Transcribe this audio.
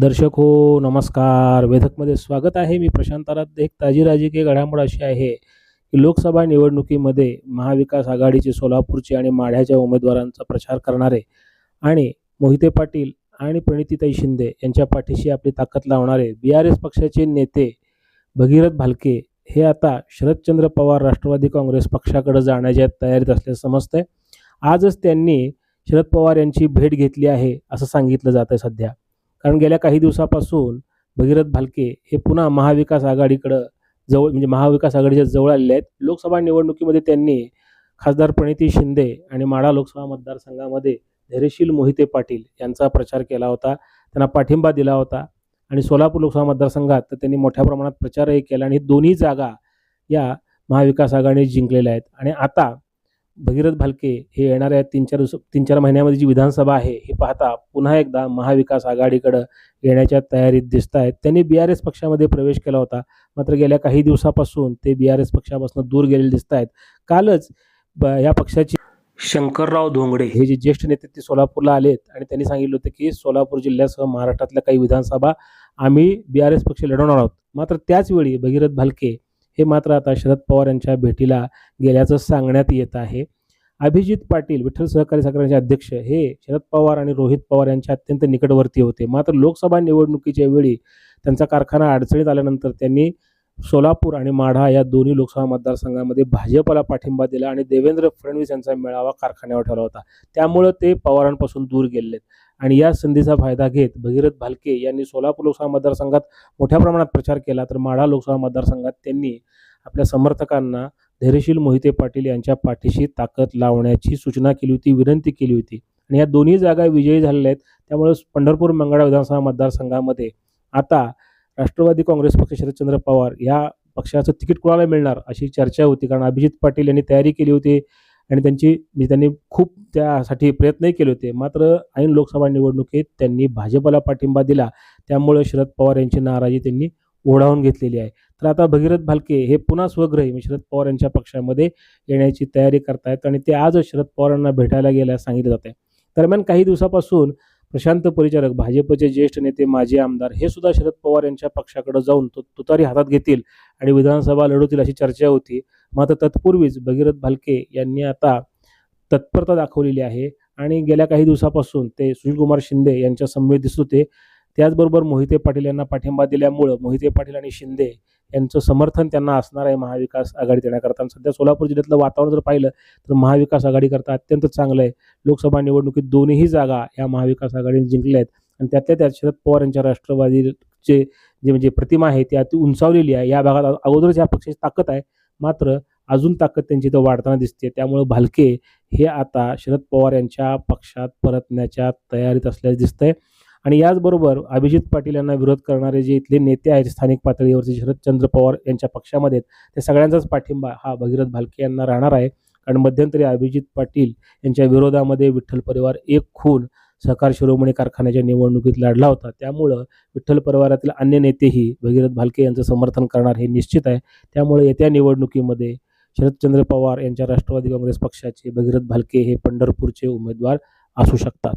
दर्शक हो नमस्कार. वेधकमध्ये स्वागत आहे. मी प्रशांत आराध्य. एक ताजी राजकीय घडामोड अशी आहे की लोकसभा निवडणुकीमध्ये महाविकास आघाडीचे सोलापूरचे आणि माढ्याच्या उमेदवारांचा प्रचार करणारे आणि मोहिते पाटील आणि प्रणितीताई शिंदे यांच्या पाठीशी आपली ताकद लावणारे बी आर एस पक्षाचे नेते भगीरथ भालके हे आता शरदचंद्र पवार राष्ट्रवादी काँग्रेस पक्षाकडे जाण्याच्या तयारीत असल्याचं समजतंय. आजच त्यांनी शरद पवार यांची भेट घेतली आहे असं सांगितलं जातं आहे सध्या. कारण गेल्या काही दिवसापासून भगीरथ भालके हे पुन्हा महाविकास आघाडीकडं जवळ म्हणजे महाविकास आघाडीच्या जवळ आलेले आहेत. लोकसभा निवडणुकीमध्ये त्यांनी खासदार प्रणिती शिंदे आणि माढा लोकसभा मतदारसंघामध्ये धैर्यशील मोहिते पाटील यांचा प्रचार केला होता. त्यांना पाठिंबा दिला होता. आणि सोलापूर लोकसभा मतदारसंघात तर त्यांनी मोठ्या प्रमाणात प्रचारही केला आणि दोन्ही जागा या महाविकास आघाडीने जिंकलेल्या आहेत. आणि आता भगीरथ भालके हे येणाऱ्या तीन चार दिवस तीन चार महिन्यामध्ये जी विधानसभा आहे ही पाहता पुन्हा एकदा महाविकास आघाडीकडं येण्याच्या तयारीत दिसत आहेत. त्यांनी बी आर एस पक्षामध्ये प्रवेश केला होता. मात्र गेल्या काही दिवसापासून ते बी आर एस पक्षापासून दूर गेलेले दिसत आहेत. कालच ब या पक्षाची शंकरराव धोंगडे. हे जे ज्येष्ठ नेते ते सोलापूरला आलेत आणि त्यांनी सांगितलं होतं की सोलापूर जिल्ह्यासह महाराष्ट्रातल्या काही विधानसभा आम्ही बी आर एस पक्ष लढवणार आहोत. मात्र त्याचवेळी भगीरथ भालके हे मात्र आता शरद पवार यांच्या भेटीला गेल्याचं सांगण्यात येत आहे. अभिजित पाटील विठ्ठल सहकारी साखराचे अध्यक्ष हे शरद पवार आणि रोहित पवार यांच्या अत्यंत निकटवर्ती होते. मात्र लोकसभा निवडणुकीच्या वेळी त्यांचा कारखाना अडचणीत आल्यानंतर त्यांनी सोलापूर आणि माढा या दोन्ही लोकसभा मतदारसंघामध्ये भाजपला पाठिंबा दिला आणि देवेंद्र फडणवीस यांचा मेळावा कारखान्यावर ठेवला होता. त्यामुळं ते पवारांपासून दूर गेलेत. आणि या संधीचा फायदा घेत भगीरथ भालके यांनी सोलापूर लोकसभा मतदारसंघात मोठ्या प्रमाणात प्रचार केला. तर माढा लोकसभा मतदारसंघात त्यांनी आपल्या समर्थकांना धैर्यशील मोहिते पाटील यांच्या पाठीशी ताकद लावण्याची सूचना केली होती विनंती केली होती. आणि या दोन्ही जागा विजयी झालेल्या आहेत. त्यामुळे पंढरपूर मंगळा विधानसभा मतदारसंघामध्ये आता राष्ट्रवादी काँग्रेस पक्ष शरदचंद्र पवार या पक्षाचं तिकीट कोणाला मिळणार अशी चर्चा होती. कारण अभिजित पाटील यांनी तयारी केली होती आणि त्यांची म्हणजे त्यांनी खूप त्यासाठी प्रयत्नही केले होते. मात्र ऐन लोकसभा निवडणुकीत त्यांनी भाजपला पाठिंबा दिला. त्यामुळे शरद पवार यांची नाराजी त्यांनी ओढावून घेतलेली आहे. तर आता भगीरथ भालके हे पुन्हा स्वग्रही म्हणजे शरद पवार यांच्या पक्षामध्ये येण्याची तयारी करतायत आणि ते आज शरद पवारांना भेटायला गेल्यास सांगितलं जाते दरम्यान काही दिवसापासून प्रशांत परिचारक भाजपचे ज्येष्ठ नेते माजी आमदार हे सुद्धा शरद पवार यांच्या पक्षाकडे जाऊन तो तुतारी हातात घेतील आणि विधानसभा लढवतील अशी चर्चा होती. मात्र तत्पूर्वीच भगीरथ भालके यांनी आता तत्परता दाखवलेली आहे आणि गेल्या काही दिवसापासून ते सुशीलकुमार शिंदे यांच्या समवेत दिसत होते. त्याचबरोबर मोहिते पाटील यांना पाठिंबा दिल्यामुळं मोहिते पाटील आणि शिंदे यांचं समर्थन त्यांना असणार आहे महाविकास आघाडी देण्याकरता आणि सध्या सोलापूर जिल्ह्यातलं वातावरण जर पाहिलं तर महाविकास आघाडीकरता अत्यंत चांगलं आहे. लोकसभा निवडणुकीत दोन्ही जागा या महाविकास आघाडीने जिंकल्या आहेत. आणि त्यातल्या त्यात शरद पवार यांच्या राष्ट्रवादीचे जे म्हणजे प्रतिमा आहे ती अति उंचावलेली आहे. या भागात अगोदरच या पक्षाची ताकद आहे. मात्र अजून ताकद त्यांची इथं वाढताना दिसते त्यामुळे भालके हे आता शरद पवार यांच्या पक्षात परतण्याच्या तयारीत असल्याचं दिसतंय. आणि याचबरोबर अभिजित पाटील यांना विरोध करणारे जे इथले नेते आहेत स्थानिक पातळीवरचे शरदचंद्र पवार यांच्या पक्षामध्ये ते त्या सगळ्यांचाच पाठिंबा हा भगीरथ भालके यांना राहणार आहे. कारण मध्यंतरी अभिजित पाटील यांच्या विरोधामध्ये विठ्ठल परिवार एक खून सहकार शिरोमणी कारखान्याच्या निवडणुकीत लढला होता. त्यामुळं विठ्ठल परिवारातील अन्य नेतेही भगीरथ भालके यांचं समर्थन करणार हे निश्चित आहे. त्यामुळे येत्या निवडणुकीमध्ये शरदचंद्र पवार यांच्या राष्ट्रवादी काँग्रेस पक्षाचे भगीरथ भालके हे पंढरपूरचे उमेदवार असू शकतात.